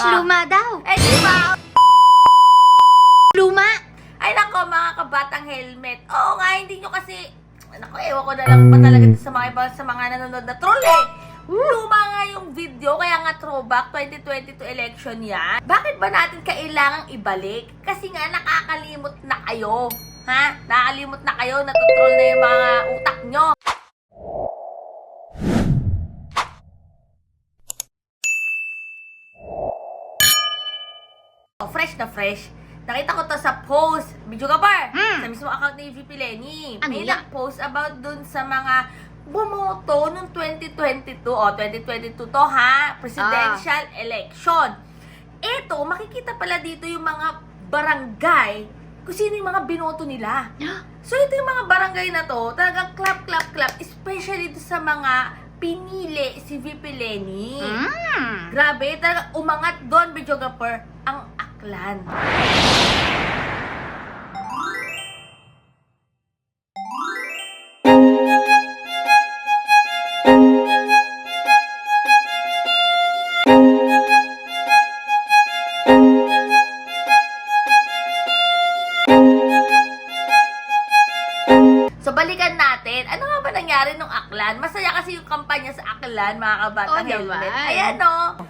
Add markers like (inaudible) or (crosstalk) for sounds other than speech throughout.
Ah. luma daw. Eh, di ba? Luma. Ay, nako, mga kabatang helmet. Oo nga, hindi nyo kasi... Nako, ewan ko na lang pa talaga sa mga iba, sa mga nanonood na troll eh. Luma nga yung video, kaya nga throwback 2022 election yan. Bakit ba natin kailangang ibalik? Kasi nga nakakalimot na kayo. Ha? Nakakalimot na kayo, natutroll na yung mga utak nyo. Oh, fresh na fresh. Nakita ko to sa post, video ka ba? Hmm. Sa mismo account ni VP Lenny. Ano May yan? nag-post about dun sa mga bumoto nung 2022. O, 2022 to ha? Presidential Ah. election. Ito, makikita pala dito yung mga barangay kung sino yung mga binoto nila. So, ito yung mga barangay na to, talagang clap, clap, clap. Especially dito sa mga pinili si VP Lenny. Mm. Grabe, talaga umangat doon, videographer, ang aklan. So, balikan natin. Ano nga ba nangyari nung Aklan? Masaya kasi yung kampanya sa Aklan, mga kabatang Oo naman. helmet. Ayan, no?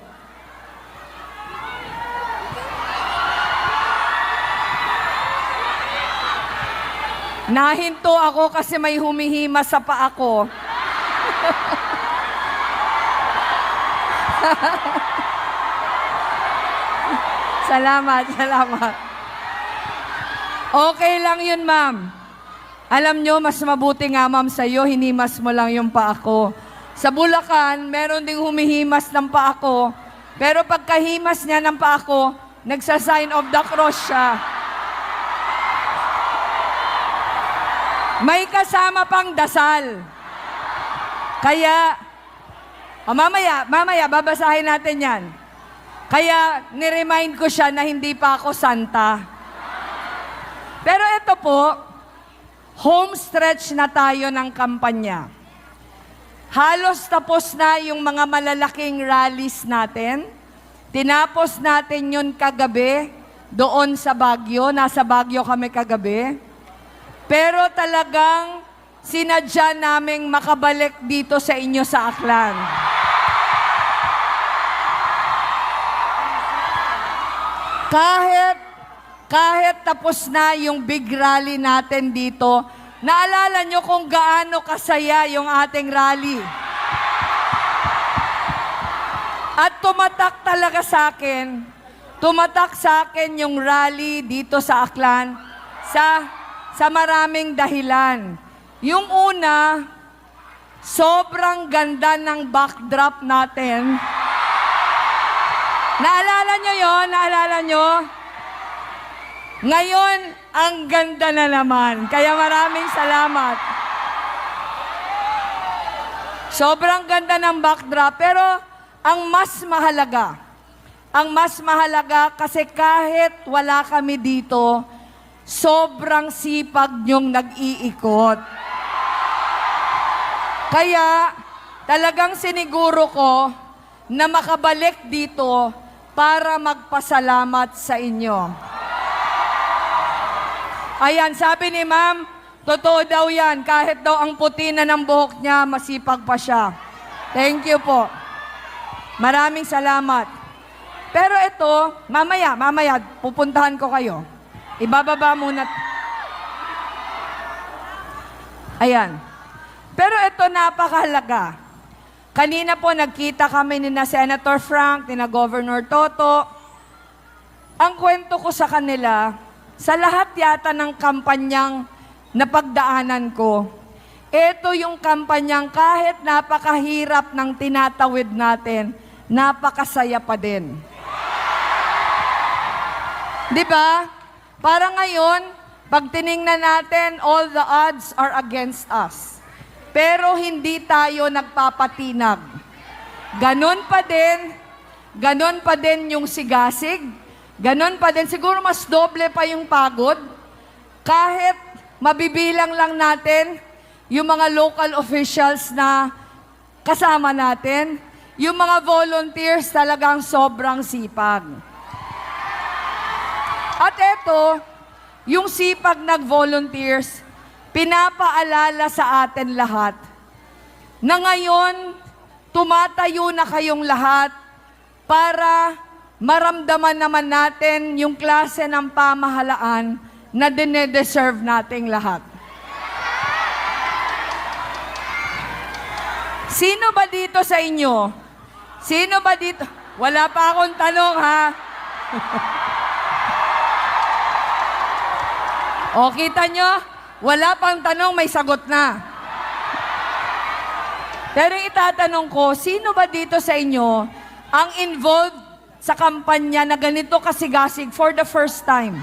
Nahinto ako kasi may humihima sa paa ko. (laughs) salamat, salamat. Okay lang yun, ma'am. Alam nyo, mas mabuti nga, ma'am, sa'yo, hinimas mo lang yung paa ko. Sa Bulacan, meron ding humihimas ng paa ko. Pero pagkahimas niya ng paa ko, nagsa-sign of the cross siya. May kasama pang dasal. Kaya, o mamaya, mamaya, babasahin natin yan. Kaya, niremind ko siya na hindi pa ako santa. Pero ito po, home stretch na tayo ng kampanya. Halos tapos na yung mga malalaking rallies natin. Tinapos natin yun kagabi doon sa Bagyo. Nasa Bagyo kami kagabi. Pero talagang sinadya naming makabalik dito sa inyo sa Aklan. Kahit, kahit tapos na yung big rally natin dito, naalala nyo kung gaano kasaya yung ating rally. At tumatak talaga sa akin, tumatak sa akin yung rally dito sa Aklan sa, sa maraming dahilan. Yung una, sobrang ganda ng backdrop natin. Naalala nyo yon? Naalala nyo? Ngayon, ang ganda na naman. Kaya maraming salamat. Sobrang ganda ng backdrop. Pero, ang mas mahalaga, ang mas mahalaga kasi kahit wala kami dito, sobrang sipag nyong nag-iikot. Kaya, talagang siniguro ko na makabalik dito para magpasalamat sa inyo. Ayan, sabi ni ma'am, totoo daw yan. Kahit daw ang puti na ng buhok niya, masipag pa siya. Thank you po. Maraming salamat. Pero ito, mamaya, mamaya, pupuntahan ko kayo. Ibababa muna. Ayan. Pero ito napakahalaga. Kanina po nagkita kami ni na Senator Frank, ni na Governor Toto. Ang kwento ko sa kanila, sa lahat yata ng kampanyang napagdaanan ko, ito yung kampanyang kahit napakahirap ng tinatawid natin, napakasaya pa din. Di ba? Para ngayon, pag tiningnan natin, all the odds are against us. Pero hindi tayo nagpapatinag. Ganon pa din, ganon pa din yung sigasig, ganon pa din, siguro mas doble pa yung pagod. Kahit mabibilang lang natin yung mga local officials na kasama natin, yung mga volunteers talagang sobrang sipag. At eto, yung sipag nag-volunteers, pinapaalala sa atin lahat na ngayon, tumatayo na kayong lahat para maramdaman naman natin yung klase ng pamahalaan na dinedeserve nating lahat. Sino ba dito sa inyo? Sino ba dito? Wala pa akong tanong ha. (laughs) o kita nyo? Wala pang tanong, may sagot na. Pero itatanong ko, sino ba dito sa inyo ang involved sa kampanya na ganito kasigasig for the first time?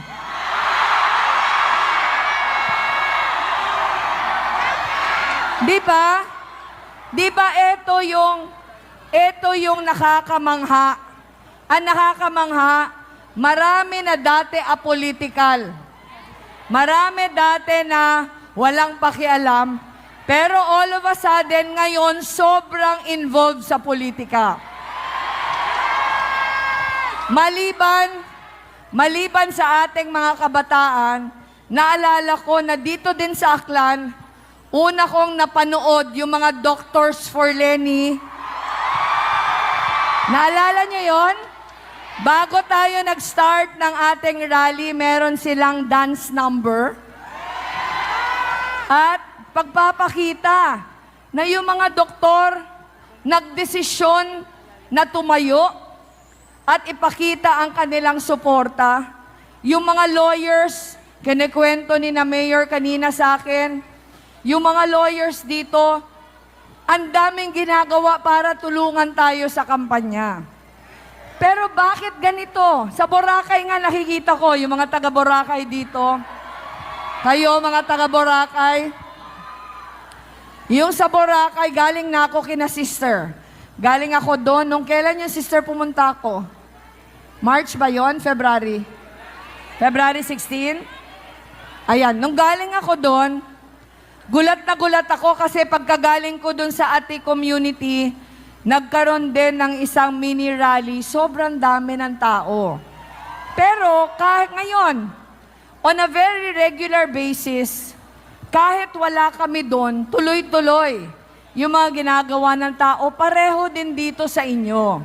Di ba? Di ba ito yung ito yung nakakamangha. Ang nakakamangha, marami na dati apolitical. Marami dati na walang pakialam. Pero all of a sudden, ngayon, sobrang involved sa politika. Maliban, maliban sa ating mga kabataan, naalala ko na dito din sa Aklan, una kong napanood yung mga Doctors for Lenny. Naalala nyo yon? Bago tayo nag-start ng ating rally, meron silang dance number. At pagpapakita na yung mga doktor nagdesisyon na tumayo at ipakita ang kanilang suporta. Yung mga lawyers, kinikwento ni na Mayor kanina sa akin, yung mga lawyers dito, ang daming ginagawa para tulungan tayo sa kampanya. Pero bakit ganito? Sa Boracay nga nakikita ko, yung mga taga Boracay dito, kayo mga taga Boracay, yung sa Boracay, galing na ako kina sister. Galing ako doon. Nung kailan yung sister pumunta ako? March ba yon? February? February 16? Ayan, nung galing ako doon, gulat na gulat ako kasi pagkagaling ko doon sa ati community, nagkaroon din ng isang mini rally. Sobrang dami ng tao. Pero kahit ngayon, on a very regular basis, kahit wala kami doon, tuloy-tuloy yung mga ginagawa ng tao, pareho din dito sa inyo.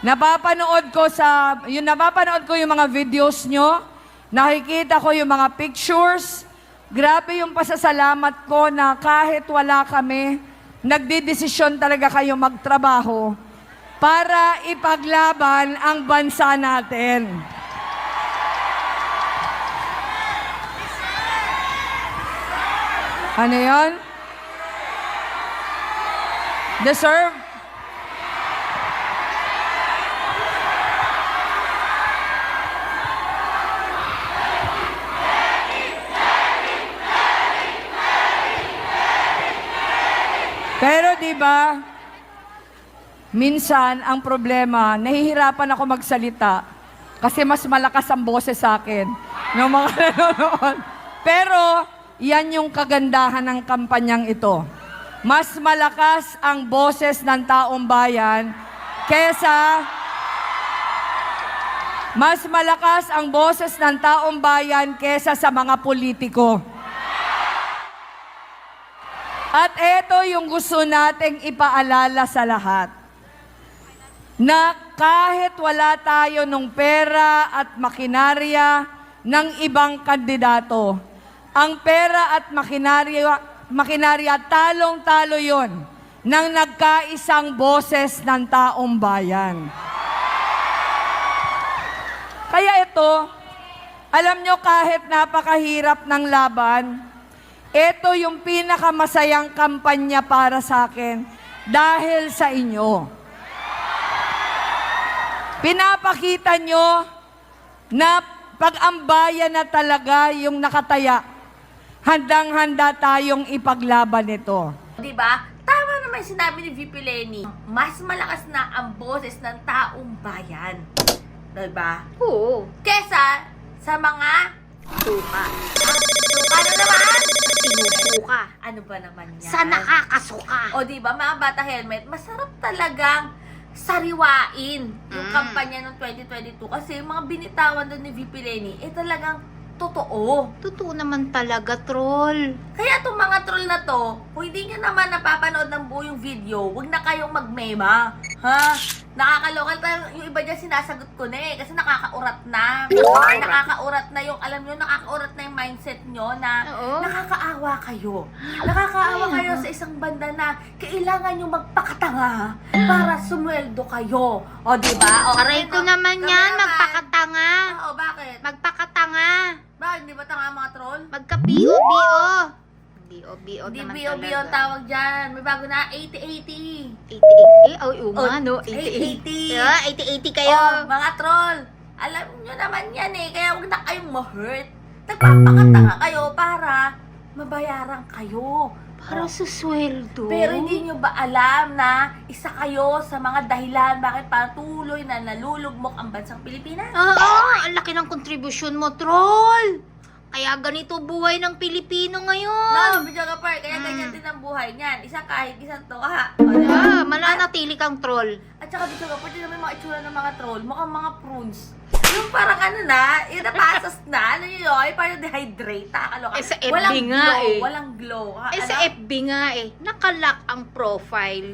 Napapanood ko sa, yung napapanood ko yung mga videos nyo, nakikita ko yung mga pictures, grabe yung pasasalamat ko na kahit wala kami, nagdidesisyon talaga kayo magtrabaho para ipaglaban ang bansa natin. Ano yon? Deserve? Ba? Minsan ang problema, nahihirapan ako magsalita kasi mas malakas ang boses sa akin ng mga (laughs) nanonood. Pero yan yung kagandahan ng kampanyang ito. Mas malakas ang boses ng taong bayan kesa mas malakas ang boses ng taong bayan kesa sa mga politiko. At ito yung gusto nating ipaalala sa lahat. Na kahit wala tayo nung pera at makinarya ng ibang kandidato, ang pera at makinarya, makinarya talong-talo yon ng nagkaisang boses ng taong bayan. Kaya ito, alam nyo kahit napakahirap ng laban, ito yung pinakamasayang kampanya para sa akin dahil sa inyo. Pinapakita nyo na pag-ambayan na talaga yung nakataya, handang-handa tayong ipaglaban ito. Di ba? Tama naman yung sinabi ni VP Lenny. Mas malakas na ang boses ng taong bayan. Di ba? Oo. Kesa sa mga Suka. suka na naman. Sinusuka. Ano ba naman yan? Sa nakakasuka. O di ba mga bata helmet, masarap talagang sariwain yung Mm. kampanya ng 2022 kasi yung mga binitawan doon ni VP Lenny eh talagang totoo. Totoo naman talaga, troll. Kaya itong mga troll na to, kung hindi nyo naman napapanood ng buo yung video, huwag na kayong magmema. Ha? Nakakaloka. Parang Yung iba dyan sinasagot ko na eh. Kasi nakakaurat na. Nakakaurat na yung, alam nyo, nakakaurat na yung mindset nyo na Oo. nakakaawa kayo. Nakakaawa Ay, kayo sa isang banda na kailangan nyo magpakatanga para sumweldo kayo. O, di ba? O, Aray ko naman yan, naman. magpakatanga. Oo, bakit? Magpakatanga. Bakit? Di ba tanga mga troll? Magka-BO-BO. BO-BO Hindi naman BO-BO ang talaga. tawag dyan. May bago na, 80-80. 80-80. Eh, oh, nga, Oh, no? 80-80. 80-80. Ah, 80-80 kayo. Oh, mga troll. Alam nyo naman yan eh. Kaya huwag na kayong ma-hurt. Nagpapakatanga kayo para mabayaran kayo. Para sa sweldo. Pero hindi nyo ba alam na isa kayo sa mga dahilan bakit patuloy na nalulugmok ang bansang Pilipinas? Oo, ang laki ng kontribusyon mo, troll. Kaya ganito buhay ng Pilipino No, ngayon. video ka par, kaya Mm. ganyan din ang buhay niyan. Isa kahit isang tuka. O, diba? Ah, mananatili kang troll. At saka video ka par, din naman yung mga itsura ng mga troll, mukhang mga prunes. Yung parang ano na, yung napasas na, ano yun, yung parang dehydrate, nakakaloka. Eh, sa FB walang nga glow, eh. Walang glow. Ha, Eh, sa ano? FB nga eh, nakalock ang profile.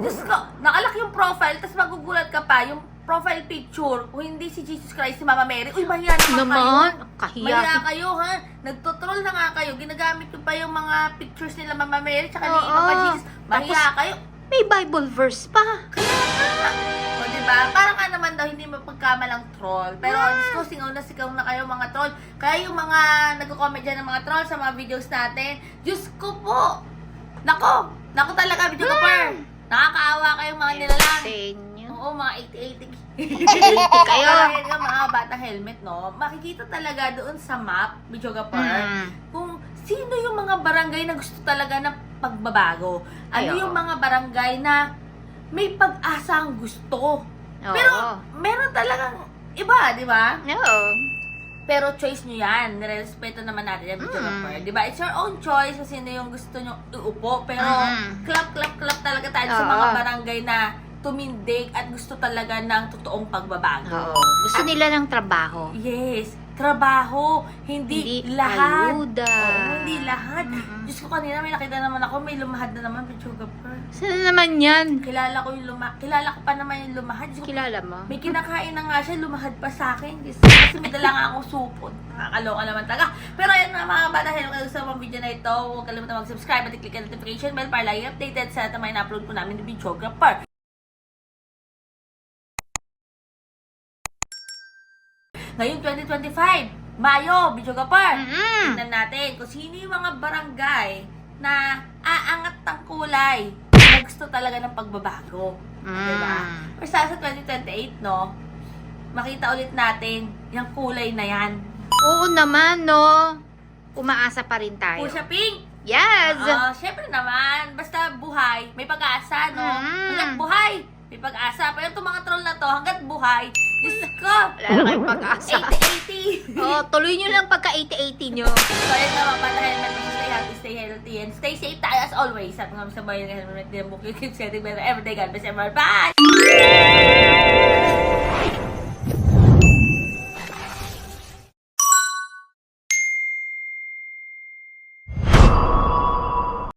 Diyos ko, nakalak yung profile, tapos magugulat ka pa, yung profile picture, kung hindi si Jesus Christ, si Mama Mary, uy, mahiya naman, Naman, kayo. Mahiya kahiya. kayo, ha? Nagtotroll na nga kayo, ginagamit ko pa yung mga pictures nila Mama Mary, tsaka ni. Papa Jesus. Mahiya Tapos- kayo. May Bible verse pa. O, diba? Parang nga naman daw, hindi mapagkamalang troll. Pero, Ah. Diyos ko, singaw na sigaw na kayo mga troll. Kaya yung mga nagko-comment dyan ng mga troll sa mga videos natin, Diyos ko po! Nako! Nako talaga, video ko par! Nakakaawa kayong mga nilalang. Sa inyo. Oo, mga 80-80. 80 kayo. Kaya nga mga bata helmet, no? Makikita talaga doon sa map, video ka par, Mm. kung sino yung mga barangay na gusto talaga ng pagbabago. Ano Ay, oo. yung mga barangay na may pag-asa ang gusto. Oo. Pero, meron talagang iba, di ba? Oo. Pero choice nyo yan. Nirespeto naman natin yan, video Mm. ka par. Di ba? It's your own choice kung sino yung gusto nyo iupo. Pero, Mm. clap, clap, clap talaga tayo sa Oo. mga barangay na tumindig at gusto talaga ng totoong pagbabago. Oo. Gusto nila ng trabaho. Yes, trabaho, hindi, Hindi lahat. ayuda. Oo, hindi lahat. Mm-mm. Diyos ko kanina may nakita naman ako, may lumahad na naman, Pichuga Per. Saan naman yan? Kilala ko yung lumahad, kilala ko pa naman yung lumahad. Diyos ko, Kilala mo? may kinakain na nga siya, lumahad pa sa akin. Diyos ko, kasi may dala nga akong supot. Nakakaloka naman talaga. Pero ayun nga mga bata, hello kayo sa mga video na ito. Huwag kalimutan mag-subscribe at i-click ang notification bell para lagi updated sa lahat mga na-upload ko namin ni Videographer. Ngayon 2025, Mayo, Videographer. Mm-mm. Tingnan natin kung sino yung mga barangay na aangat ng kulay na gusto talaga ng pagbabago. Mm. Diba? Or sa sa 2028, no? Makita ulit natin yung kulay na yan. Oo naman, no? Umaasa pa rin tayo. Pusha pink! Yes! Oo, syempre naman. Basta buhay, may pag-asa, no? Mm. Hanggat buhay, may pag-asa. Pero itong mga troll na to, hanggat buhay, Diyos ko! Wala na kayong (laughs) pag-asa. 80-80! oh, tuloy nyo lang pagka 80-80 nyo. So, ayun nga mga bata helmet, stay happy, stay healthy, and stay safe tayo as always. At mga sa bayan ng helmet, din mo, keep getting better every day. God bless everyone. Bye!